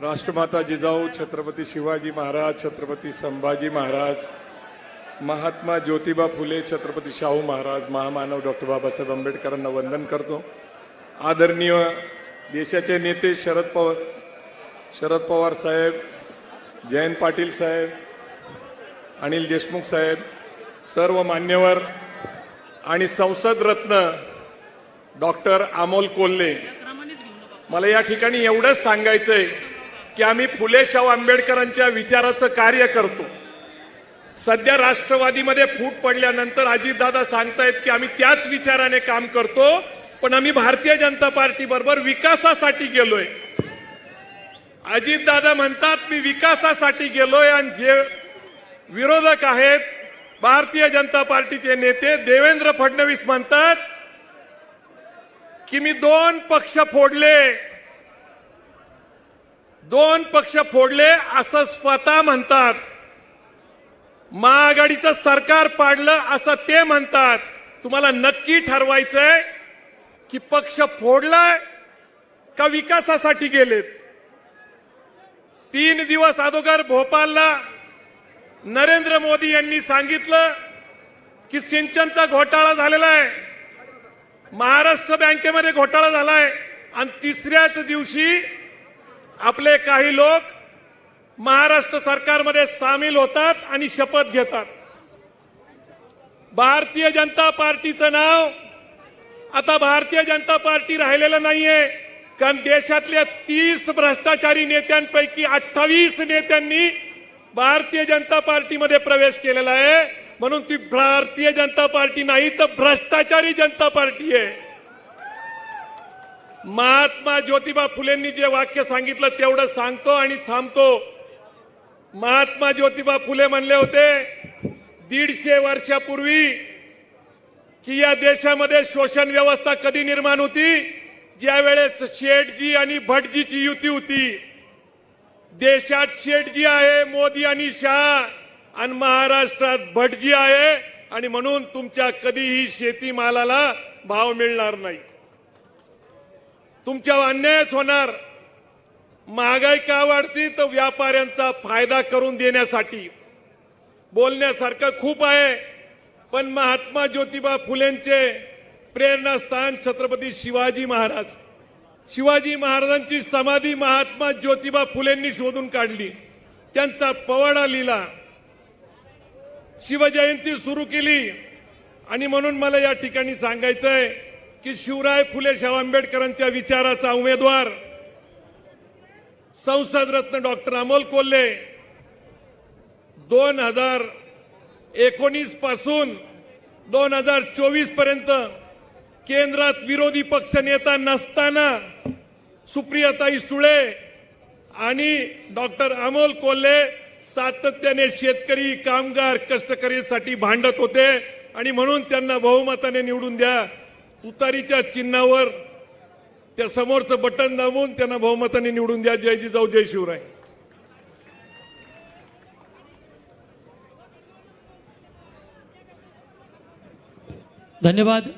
राष्ट्रमाता जिजाऊ छत्रपती शिवाजी महाराज छत्रपती संभाजी महाराज महात्मा ज्योतिबा फुले छत्रपती शाहू महाराज महामानव डॉक्टर बाबासाहेब आंबेडकरांना वंदन करतो. आदरणीय देशाचे नेते शरद पवार शरद पवार साहेब जयंत पाटील साहेब अनिल देशमुख साहेब सर्व मान्यवर आणि संसद रत्न डॉक्टर अमोल कोल्हे. मला या ठिकाणी एवढंच सांगायचंय की आम्ही फुलेशाव आंबेडकरांच्या विचाराचं कार्य करतो. सध्या राष्ट्रवादीमध्ये फूट पडल्यानंतर अजितदादा सांगतायत की आम्ही त्याच विचाराने काम करतो पण आम्ही भारतीय जनता पार्टी बरोबर विकासासाठी गेलोय. अजितदादा म्हणतात मी विकासासाठी गेलोय आणि जे विरोधक आहेत भारतीय जनता पार्टीचे नेते देवेंद्र फडणवीस म्हणतात की मी दोन पक्ष फोडले. दोन पक्ष फोडले असं स्वतः म्हणतात. महाआघाडीचं सरकार पाडलं असं ते म्हणतात. तुम्हाला नक्की ठरवायचंय की पक्ष फोडलाय का विकासासाठी गेलेत? तीन दिवस अगोदर भोपाळला नरेंद्र मोदी यांनी सांगितलं की सिंचनचा घोटाळा झालेला आहे. महाराष्ट्र बँकेमध्ये घोटाळा झालाय. आणि तिसऱ्याच दिवशी आपले काही लोक महाराष्ट्र सरकारमध्ये सामील होतात आणि शपथ घेतात. भारतीय जनता पार्टीचं नाव आता भारतीय जनता पार्टी राहिलेलं नाहीये. कारण देशातल्या तीस भ्रष्टाचारी नेत्यांपैकी अठ्ठावीस नेत्यांनी भारतीय जनता पार्टीमध्ये प्रवेश केलेला आहे. म्हणून ती भारतीय जनता पार्टी नाही तर भ्रष्टाचारी जनता पार्टी आहे. महात्मा ज्योतिबा फुलेंनी जे वाक्य सांगितलं तेवढं सांगतो आणि थांबतो. महात्मा ज्योतिबा फुले म्हणले होते दीडशे वर्षापूर्वी की या देशामध्ये शोषण व्यवस्था कधी निर्माण होती? ज्यावेळेस शेठजी आणि भटजीची युती होती. देशात शेठजी आहे मोदी आणि शाह आणि महाराष्ट्रात भटजी आहे आणि म्हणून तुमच्या कधीही शेतीमालाला भाव मिळणार नाही. तुमच्यावर अन्यायच होणार. महागाई का वाढती तर व्यापाऱ्यांचा फायदा करून देण्यासाठी. बोलण्यासारखं खूप आहे पण महात्मा ज्योतिबा फुलेंचे प्रेरणास्थान छत्रपती शिवाजी महाराज. शिवाजी महाराजांची समाधी महात्मा ज्योतिबा फुलेंनी शोधून काढली. त्यांचा पवाडा लिहिला. शिवजयंती सुरू केली. आणि म्हणून मला या ठिकाणी सांगायचंय की शिवराय फुले शाह आंबेडकरांच्या विचाराचा उमेदवार संसद रत्न डॉक्टर अमोल कोल्हे दोन हजार एकोणीसपासून दोन हजार चोवीसपर्यंत केंद्रात विरोधी पक्ष नेता नसताना सुप्रियाताई सुळे आणि डॉक्टर अमोल कोल्हे सातत्याने शेतकरी कामगार कष्टकरीसाठी भांडत होते आणि म्हणून त्यांना बहुमताने निवडून द्या. तुतारीच्या चिन्हावर त्या समोरचं बटन दाबून त्यांना बहुमताने निवडून द्या. जय जिजाऊ जय शिवराय. धन्यवाद.